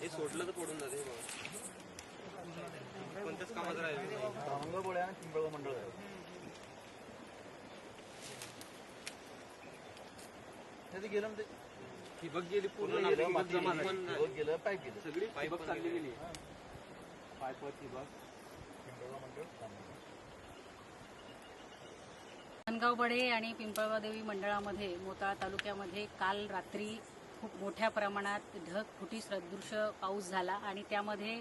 हे सोडलं तर पडून जाते हे बघा कोणत्याच कामात राहिलं नाही आणि पिंपळगाव मंडळ आहे गेलं ते ठिबक गेली पूर्ण गेलं पाईप गेलं सगळी पाईप चालली गेली पाईप ठिबक पिंपळगाव मंडळ थांबलं. माणगाव बडे आणि पिंपळगाव देवी मंडळामध्ये मोताळा तालुक्यामध्ये काल रात्री खूप मोठ्या प्रमाणात ढगफुटी सदृश्य पाऊस झाला आणि त्यामध्ये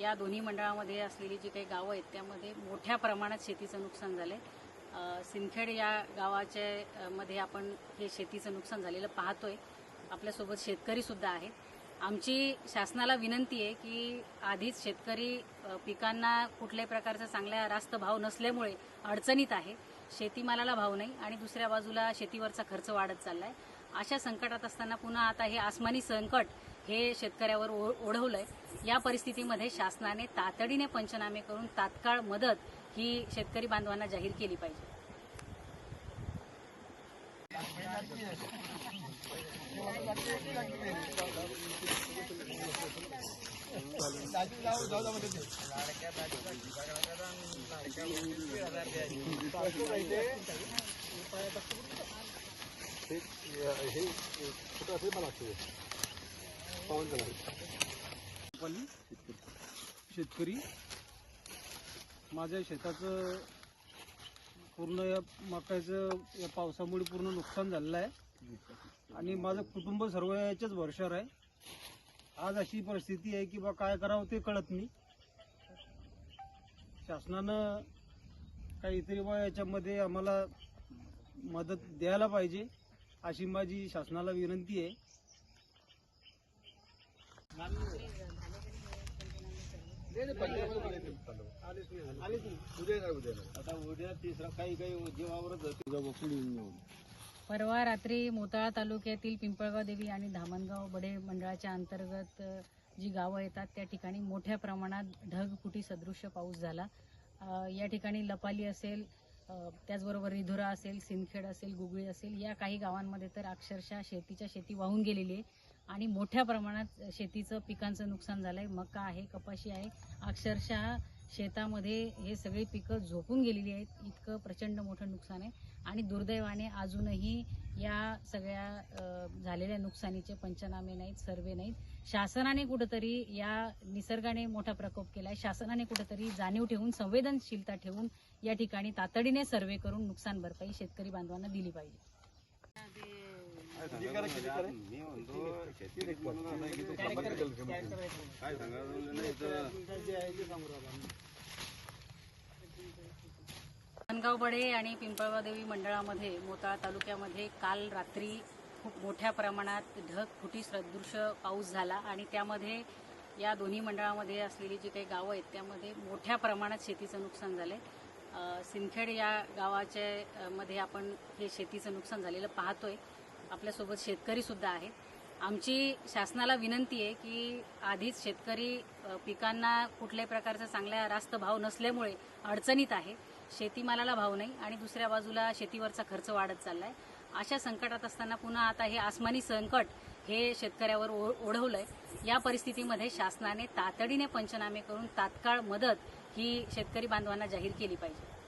या दोन्ही मंडळामध्ये असलेली जी काही गावं आहेत त्यामध्ये मोठ्या प्रमाणात शेतीचं नुकसान झालं आहे सिंदखेड या गावाच्या मध्ये आपण हे शेतीचं नुकसान झालेलं पाहतोय. आपल्यासोबत शेतकरी सुद्धा आहेत. आमची शासनाला विनंती आहे की आधीच शेतकरी पिकांना कुठल्याही प्रकारचा चांगला रास्त भाव नसल्यामुळे अडचणीत आहे. शेतीमालाला भाव नाही आणि दुसऱ्या बाजूला शेतीवरचा खर्च वाढत चाललाय. अशा संकटात असताना पुन्हा आता हे आसमानी संकट हे शेतकऱ्यावर ओ- ओढवलंय. या परिस्थितीमध्ये शासनाने तातडीने पंचनामे करून तात्काळ मदत ही शेतकरी बांधवांना जाहीर केली पाहिजे. शेतकरी माझ्या शेताचं पूर्ण या मकाचं या पावसामुळे पूर्ण नुकसान झालेलं आहे. आणि माझं कुटुंब सर्व याच्याच भरोशावर आहे. आज अशी परिस्थिती आहे की बा काय करावं ते कळत नाही. शासनानं काहीतरी बा याच्यामध्ये आम्हाला मदत द्यायला पाहिजे. अशी माझी शासनाला विनंती आहे. आता उद्या तिसरा काही काही जीवावरच परवा रात्री मोताळा तालुक्यातील पिंपळगाव देवी आणि धामणगाव बडे मंडळाच्या अंतर्गत जी गावं येतात त्या ठिकाणी मोठ्या प्रमाणात ढगफुटी सदृश्य पाऊस झाला. अ, या ठिकाणी लपाली असेल त्याचबरोबर रिधुरा असेल सिंदखेड असेल गुगळी असेल या काही गावांमध्ये तर अक्षरशः शेतीच्या शेती वाहून गेलेली आहे. आणि मोठ्या प्रमाणात शेतीचं पिकांचं नुकसान झालंय. मका आहे कपाशी आहे. अक्षरशः शेतामध्ये हे सगळी पिकं झोपून गेलेली आहेत. इतकं प्रचंड मोठं नुकसान आहे. आणि दुर्दैवाने अजूनही या सगळ्या झालेल्या नुकसानीचे पंचनामे नाहीत सर्वे नाहीत. शासनाने कुठंतरी या निसर्गाने मोठा प्रकोप केलाय. शासनाने कुठंतरी जाणीव ठेवून संवेदनशीलता ठेवून या ठिकाणी तातडीने सर्वे करून नुकसान भरपाई शेतकरी बांधवांना दिली पाहिजे. धनगाव बडे आणि पिंपळवादेवी मंडळामध्ये मोताळा तालुक्यामध्ये काल रात्री खूप मोठ्या प्रमाणात ढगफुटी सदृश्य पाऊस झाला आणि त्यामध्ये या दोन्ही मंडळामध्ये असलेली जी काही गावं आहेत त्यामध्ये मोठ्या प्रमाणात शेतीचं नुकसान झालंय. आहे सिंदखेड या गावाच्या मध्ये आपण हे शेतीचं नुकसान झालेलं पाहतोय. आपल्यासोबत शेतकरी सुद्धा आहेत. आमची शासनाला विनंती आहे की आधीच शेतकरी पिकांना कुठल्याही प्रकारचा चांगला रास्त भाव नसल्यामुळे अडचणीत आहे. शेतीमालाला भाव नाही आणि दुसऱ्या बाजूला शेतीवरचा खर्च वाढत चाललाय. अशा संकटात असताना पुन्हा आता हे आसमानी संकट हे शेतकऱ्यावर ओ- ओढवलंय. या परिस्थितीमध्ये शासनाने तातडीने पंचनामे करून तात्काळ मदत ही शेतकरी बांधवांना जाहीर केली पाहिजे.